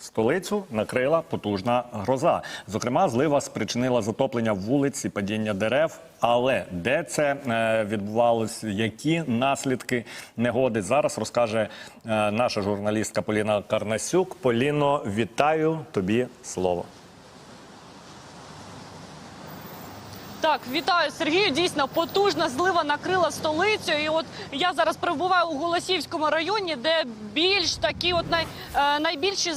Столицю накрила потужна гроза. Зокрема, злива спричинила затоплення вулиць і падіння дерев. Але де це е, відбувалося, які наслідки негоди зараз розкаже е, наша журналістка Поліна Карнасюк. Поліно, вітаю тобі слово. Так, вітаю Сергію. Дійсно, потужна злива накрила столицю. І от я зараз перебуваю у Голосіївському районі, де більш такі, от най, е, найбільші е,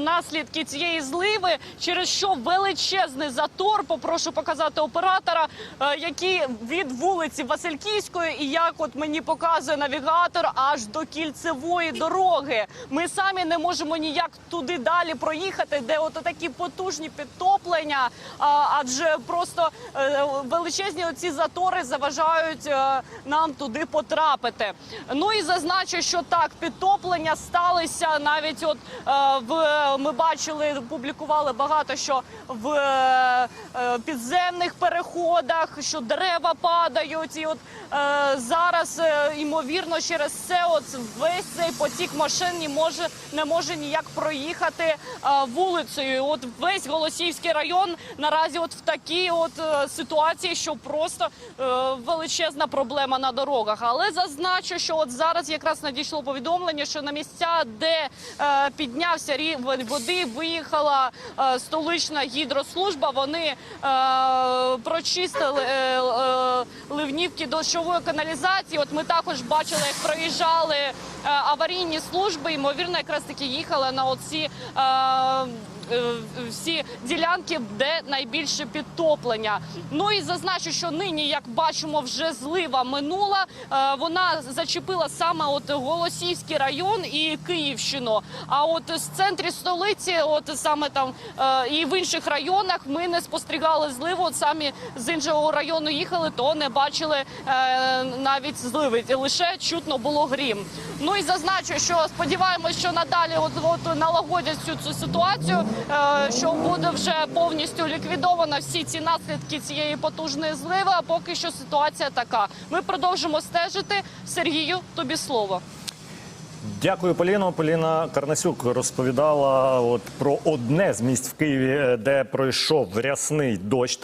наслідки цієї зливи, через що величезний затор. Попрошу показати оператора, е, який від вулиці Васильківської, і як от мені показує навігатор, аж до кільцевої дороги. Ми самі не можемо ніяк туди далі проїхати, де от такі потужні підтоплення, а, адже просто е, величезні оці затори заважають е, нам туди потрапити. Ну і зазначу, що так, підтоплення сталися навіть от е, в ми бачили, публікували багато що в е, е, підземних переходах, що дерева падають, і от е, зараз е, ймовірно через це от весь цей потік машин не може не може ніяк проїхати е, вулицею. От весь Голосіївський район наразі от в такій от е, ситуації, що просто е, величезна проблема на дорогах. Але зазначу, що от зараз якраз надійшло повідомлення, що на місця, де е, піднявся рівень води, виїхала е, столична гідрослужба. Вони е, прочистили е, е, ливнівки дощової каналізації. От ми також бачили, як проїжджали е, аварійні служби. Ймовірно, якраз таки їхали на оці. Е, е, всі ділянки, де найбільше підтоплення. Ну і зазначу, що нині, як бачимо, вже злива минула. Вона зачепила саме от Голосіївський район і Київщину. А от з центрі столиці, от саме там і в інших районах, ми не спостерігали зливу. От самі з іншого району їхали, то не бачили е, навіть зливи. Лише чутно було грім. Ну і зазначу, що сподіваємось, що надалі от, от налагодять цю, цю ситуацію, е, що буде вже повністю ліквідовано всі ці наслідки цієї потужної зливи. А поки що ситуація така. Ми продовжимо стежити. Сергію, тобі слово. Дякую, Поліно. Поліна Карнасюк розповідала от про одне з місць в Києві, е, де пройшов рясний дощ.